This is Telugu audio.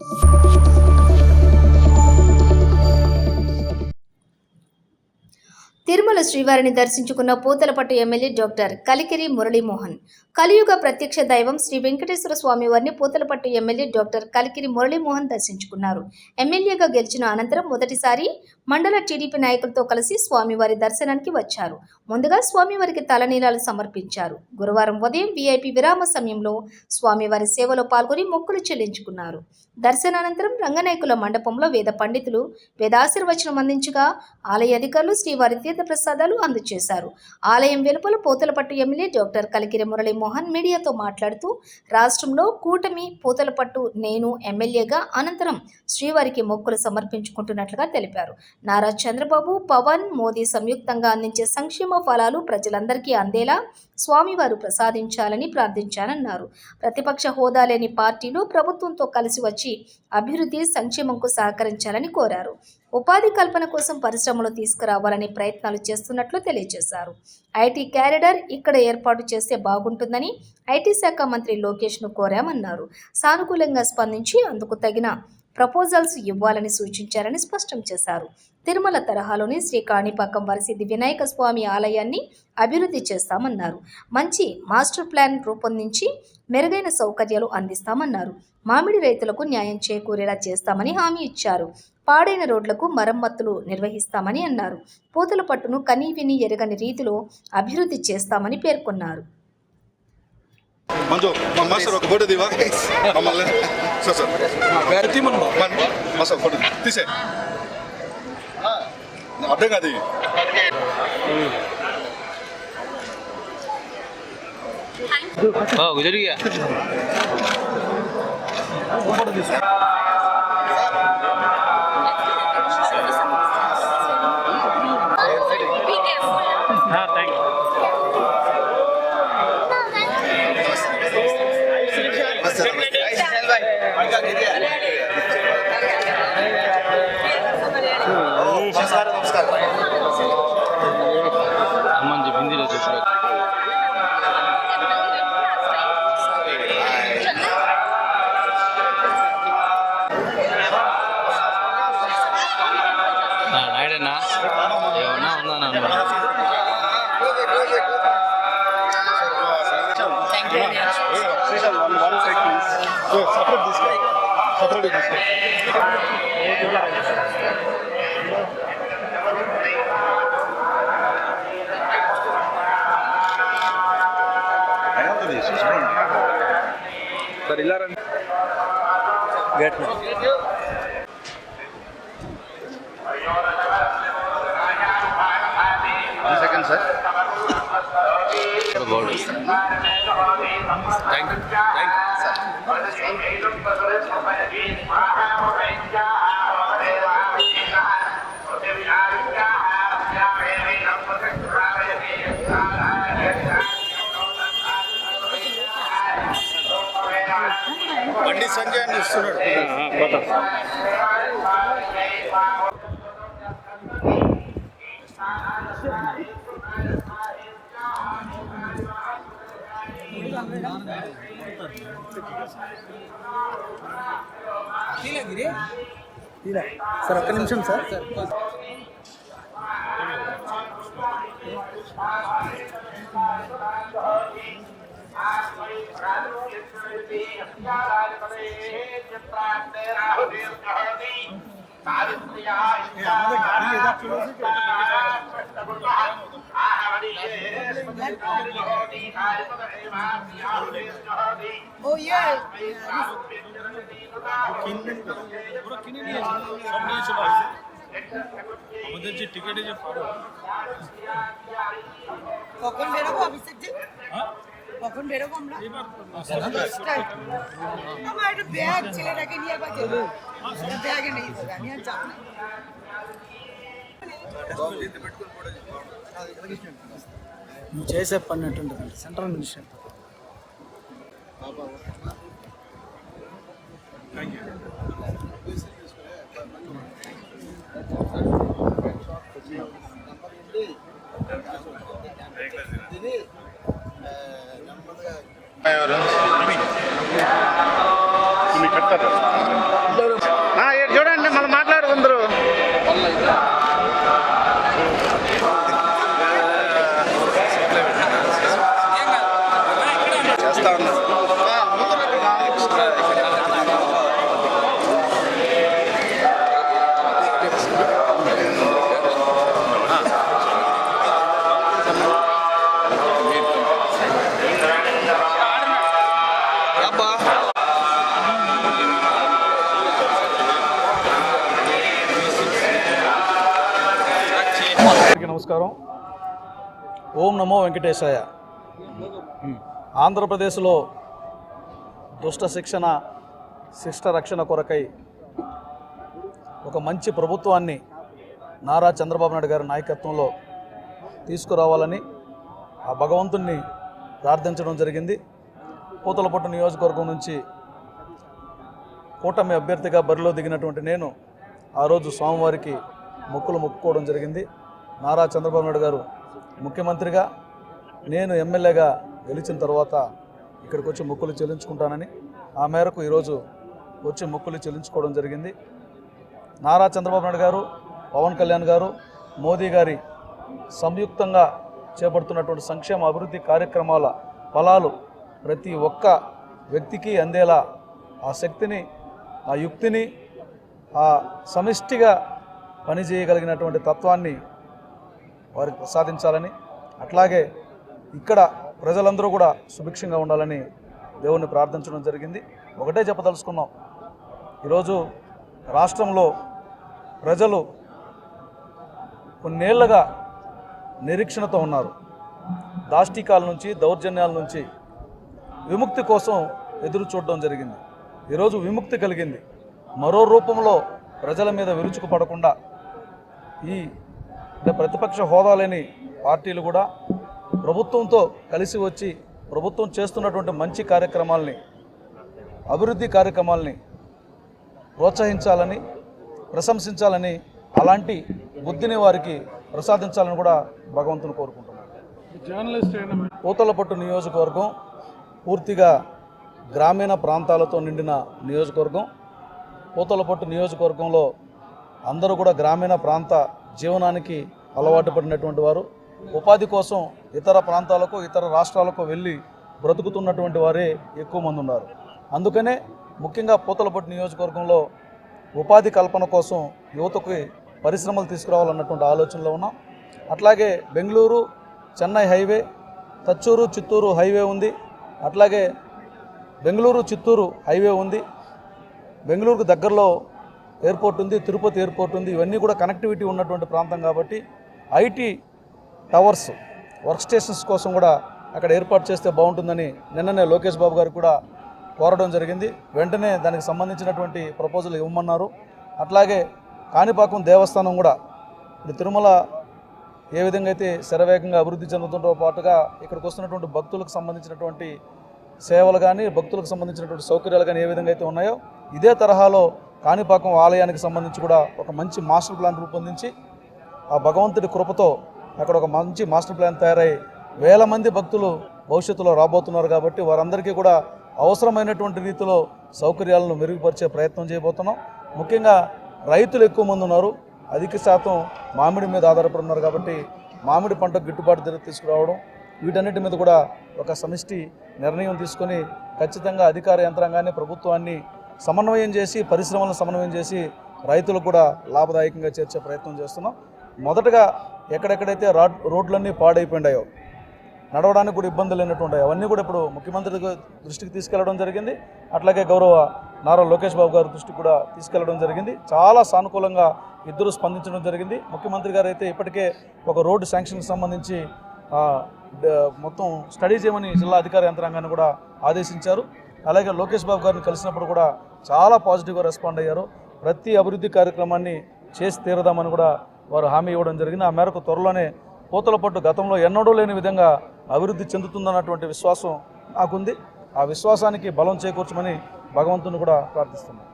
Thank you. తిరుమల శ్రీవారిని దర్శించుకున్న పూతలపట్టు ఎమ్మెల్యే డాక్టర్ కలికిరి మురళీమోహన్. కలియుగ ప్రత్యక్ష దైవం శ్రీ వెంకటేశ్వర స్వామి వారిని పూతలపట్టు ఎమ్మెల్యే డాక్టర్ కలికిరి మురళీమోహన్ దర్శించుకున్నారు. ఎమ్మెల్యేగా గెలిచిన అనంతరం మొదటిసారి మండల టీడీపీ నాయకులతో కలిసి స్వామివారి దర్శనానికి వచ్చారు. ముందుగా స్వామివారికి తలనీలాలు సమర్పించారు. గురువారం ఉదయం వీఐపీ విరామ సమయంలో స్వామివారి సేవలో పాల్గొని మొక్కులు చెల్లించుకున్నారు. దర్శనానంతరం రంగనాయకుల మండపంలో వేద పండితులు వేదాశీర్వచనం అందించగా ఆలయ అధికారులు శ్రీవారి తీర్థ ప్రసాదాలు అందజేశారు. ఆలయం వెలుపల పోతలపట్టు ఎమ్మెల్యే డాక్టర్ కలికిరి మురళీమోహన్ మీడియాతో మాట్లాడుతూ రాష్ట్రంలో కూటమి పూతలపట్టు నేను ఎమ్మెల్యేగా అనంతరం శ్రీవారికి మొక్కులు సమర్పించుకుంటున్నట్లుగా తెలిపారు. నారా చంద్రబాబు పవన్ మోదీ సంయుక్తంగా అందించే సంక్షేమ ఫలాలు ప్రజలందరికీ అందేలా స్వామివారు ప్రసాదించాలని ప్రార్థించానన్నారు. ప్రతిపక్ష హోదా లేని పార్టీలు ప్రభుత్వంతో కలిసి వచ్చి అభివృద్ధి సంక్షేమంకు సహకరించాలని కోరారు. ఉపాధి కల్పన కోసం పరిశ్రమలు తీసుకురావాలని ప్రయత్నాలు చేస్తున్నట్లు తెలియజేశారు. ఐటీ క్యారిడర్ ఇక్కడ ఏర్పాటు చేస్తే బాగుంటుందని ఐటీ శాఖ మంత్రి లోకేష్ను కోరామన్నారు. సానుకూలంగా స్పందించి అందుకు తగిన ప్రపోజల్స్ ఇవ్వాలని సూచించారని స్పష్టం చేశారు. తిరుమల తరహాలోని శ్రీ కాణిపాకం వరసిద్ధి వినాయక స్వామి ఆలయాన్ని అభివృద్ధి చేస్తామన్నారు. మంచి మాస్టర్ ప్లాన్ రూపొందించి మెరుగైన సౌకర్యాలు అందిస్తామన్నారు. మామిడి రైతులకు న్యాయం చేకూరేలా చేస్తామని హామీ ఇచ్చారు. పాడైన రోడ్లకు మరమ్మతులు నిర్వహిస్తామని అన్నారు. పూతల పట్టును కనీవిని ఎరగని రీతిలో అభివృద్ధి చేస్తామని పేర్కొన్నారు. మంజు మా మాస్టర్ ఒక ఫోటో దివా? మమ్మల్ని. సార్ సార్ గారి మనం మన- যায় సార్ ఇలా రండి. Gate second sir thank you thank you బండి సంజయ్ అని ఇస్తున్నాడు సార్ ఒక్క నిమిషం సార్ Oh yeah. আমাদের যে টিকেটে যে কখন বেরোবো অফিসের যে? কখন বেরোবো আমরা? আমার একটা ব্যাগ ছেলেটাকে নিয়ে একবার যাব। ব্যাগে নেই আমি আর যাব না। నువ్వు చేసే పని ఎట్టుంటుందండి సెంట్రల్ మినిస్టర్ Thank you. నమస్కారం. ఓం నమో వెంకటేశాయ. ఆంధ్రప్రదేశ్లో దుష్ట శిక్షణ శిష్ట రక్షణ కొరకై ఒక మంచి ప్రభుత్వాన్ని నారా చంద్రబాబు నాయుడు గారి నాయకత్వంలో తీసుకురావాలని ఆ భగవంతుణ్ణి ప్రార్థించడం జరిగింది. పూతలపట్టు నియోజకవర్గం నుంచి కూటమి అభ్యర్థిగా బరిలో దిగినటువంటి నేను ఆ రోజు స్వామివారికి మొక్కులు మొక్కుకోవడం జరిగింది. నారా చంద్రబాబు నాయుడు గారు ముఖ్యమంత్రిగా నేను ఎమ్మెల్యేగా గెలిచిన తర్వాత ఇక్కడికి వచ్చి మొక్కులు చెల్లించుకుంటానని ఆ మేరకు ఈరోజు వచ్చి మొక్కులు చెల్లించుకోవడం జరిగింది. నారా చంద్రబాబు నాయుడు గారు పవన్ కళ్యాణ్ గారు మోదీ గారి సంయుక్తంగా చేపడుతున్నటువంటి సంక్షేమ అభివృద్ధి కార్యక్రమాల ఫలాలు ప్రతి ఒక్క వ్యక్తికి అందేలా ఆ శక్తిని ఆ యుక్తిని ఆ సమిష్టిగా పనిచేయగలిగినటువంటి తత్వాన్ని వారికి ప్రసాదించాలని అట్లాగే ఇక్కడ ప్రజలందరూ కూడా సుభిక్షంగా ఉండాలని దేవుణ్ణి ప్రార్థించడం జరిగింది. ఒకటే చెప్పదలుచుకున్నాం. ఈరోజు రాష్ట్రంలో ప్రజలు కొన్నేళ్ళుగా నిరీక్షణతో ఉన్నారు. దాష్టికాల నుంచి దౌర్జన్యాల నుంచి విముక్తి కోసం ఎదురు చూడడం జరిగింది. ఈరోజు విముక్తి కలిగింది. మరో రూపంలో ప్రజల మీద విరుచుకు పడకుండా ఈ ప్రతిపక్ష హోదా లేని పార్టీలు కూడా ప్రభుత్వంతో కలిసి వచ్చి ప్రభుత్వం చేస్తున్నటువంటి మంచి కార్యక్రమాల్ని అభివృద్ధి కార్యక్రమాల్ని ప్రోత్సహించాలని ప్రశంసించాలని అలాంటి బుద్ధిని వారికి ప్రసాదించాలని కూడా భగవంతుని కోరుకుంటున్నాను. పూతలపట్టు నియోజకవర్గం పూర్తిగా గ్రామీణ ప్రాంతాలతో నిండిన నియోజకవర్గం. పూతలపట్టు నియోజకవర్గంలో అందరూ కూడా గ్రామీణ ప్రాంత జీవనానికి అలవాటు పడినటువంటి వారు ఉపాధి కోసం ఇతర ప్రాంతాలకు ఇతర రాష్ట్రాలకు వెళ్ళి బ్రతుకుతున్నటువంటి వారే ఎక్కువ మంది ఉన్నారు. అందుకనే ముఖ్యంగా పూతలపట్టు నియోజకవర్గంలో ఉపాధి కల్పన కోసం యువతకి పరిశ్రమలు తీసుకురావాలన్నటువంటి ఆలోచనలో ఉన్నాం. అట్లాగే బెంగళూరు చెన్నై హైవే తచ్చూరు చిత్తూరు హైవే ఉంది. అట్లాగే బెంగళూరు చిత్తూరు హైవే ఉంది. బెంగళూరుకు దగ్గరలో ఎయిర్పోర్ట్ ఉంది తిరుపతి ఎయిర్పోర్ట్ ఉంది ఇవన్నీ కూడా కనెక్టివిటీ ఉన్నటువంటి ప్రాంతం కాబట్టి ఐటీ టవర్స్ వర్క్ స్టేషన్స్ కోసం కూడా అక్కడ ఏర్పాటు చేస్తే బాగుంటుందని నిన్ననే లోకేష్ బాబు గారు కూడా కోరడం జరిగింది. వెంటనే దానికి సంబంధించినటువంటి ప్రపోజల్ ఇవ్వమన్నారు. అట్లాగే కాణిపాకం దేవస్థానం కూడా ఇప్పుడు తిరుమల ఏ విధంగా అయితే శరవేగంగా అభివృద్ధి చెందుతుందో పాటుగా ఇక్కడికి వస్తున్నటువంటి భక్తులకు సంబంధించినటువంటి సేవలు కానీ భక్తులకు సంబంధించినటువంటి సౌకర్యాలు కానీ ఏ విధంగా అయితే ఉన్నాయో ఇదే తరహాలో కాణిపాకం ఆలయానికి సంబంధించి కూడా ఒక మంచి మాస్టర్ ప్లాన్ రూపొందించి ఆ భగవంతుడి కృపతో అక్కడ ఒక మంచి మాస్టర్ ప్లాన్ తయారై వేల మంది భక్తులు భవిష్యత్తులో రాబోతున్నారు కాబట్టి వారందరికీ కూడా అవసరమైనటువంటి రీతిలో సౌకర్యాలను మెరుగుపరిచే ప్రయత్నం చేయబోతున్నాం. ముఖ్యంగా రైతులు ఎక్కువ మంది ఉన్నారు. అధిక శాతం మామిడి మీద ఆధారపడి ఉన్నారు కాబట్టి మామిడి పంట గిట్టుబాటు ధర తీసుకురావడం వీటన్నిటి మీద కూడా ఒక సమిష్టి నిర్ణయం తీసుకొని ఖచ్చితంగా అధికార యంత్రాంగాన్ని ప్రభుత్వాన్ని సమన్వయం చేసి పరిశ్రమలను సమన్వయం చేసి రైతులకు కూడా లాభదాయకంగా చేర్చే ప్రయత్నం చేస్తున్నాం. మొదటగా ఎక్కడెక్కడైతే రాడ్ రోడ్లన్నీ పాడైపోయినాయో నడవడానికి కూడా ఇబ్బందులు లేనటువంటి అవన్నీ కూడా ఇప్పుడు ముఖ్యమంత్రి దృష్టికి తీసుకెళ్ళడం జరిగింది. అట్లాగే గౌరవ నారా లోకేష్ బాబు గారి దృష్టికి కూడా తీసుకెళ్ళడం జరిగింది. చాలా సానుకూలంగా ఇద్దరు స్పందించడం జరిగింది. ముఖ్యమంత్రి గారు అయితే ఇప్పటికే ఒక రోడ్డు శాంక్షన్కి సంబంధించి మొత్తం స్టడీ చేయమని జిల్లా అధికార యంత్రాంగాన్ని కూడా ఆదేశించారు. అలాగే లోకేష్ బాబు గారిని కలిసినప్పుడు కూడా చాలా పాజిటివ్గా రెస్పాండ్ అయ్యారు. ప్రతి అభివృద్ధి కార్యక్రమాన్ని చేసి తీరదామని కూడా వారు హామీ ఇవ్వడం జరిగింది. ఆ మేరకు త్వరలోనే పూతల పట్టు గతంలో ఎన్నడూ లేని విధంగా అభివృద్ధి చెందుతుందన్నటువంటి విశ్వాసం నాకుంది. ఆ విశ్వాసానికి బలం చేకూర్చమని భగవంతుని కూడా ప్రార్థిస్తున్నాను